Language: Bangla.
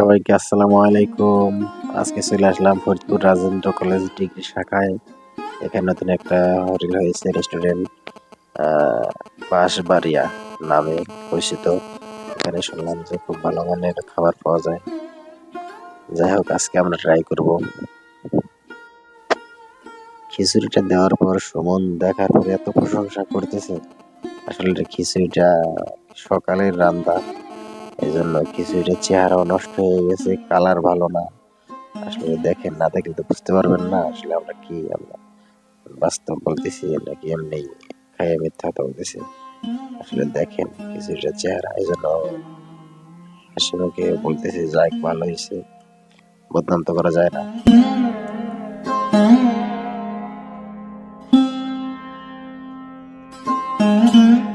সবাইকে আসসালামু আলাইকুম। আজকে চলে আসলাম ফরিদপুর রাজেন্দ্র কলেজ ডিগ্রি শাখায়। এখানে নতুন একটা হোটেল হয়েছে রেস্টুরেন্ট বাঁশবাড়িয়া নামে পরিচিত। এখানে শুনলাম যে খুব ভালো মানের খাবার পাওয়া যায়। যাই হোক, আজকে আমরা ট্রাই করব। খিচুড়িটা দেওয়ার পর সুমন দেখার পরে এত প্রশংসা করতেছে। আসলে খিচুড়িটা সকালের রান্না। এই জন্য এটা চেহারাও নষ্ট হয়ে গেছে কালার ভালো না। আসলে দেখেন না, দেখলে তো বুঝতে পারবেন না আসলে আমরা কি, আমরা বাস্তব বলতেছি নাকি এমনি খাইয়ে মিথ্যা বলতেছি। আসলে দেখেন কিছু এটা চেহারা এই জন্য আসলে বলতেছি যাই ভালো হয়েছে, বদনাম তো করা যায় না। Mm-hmm.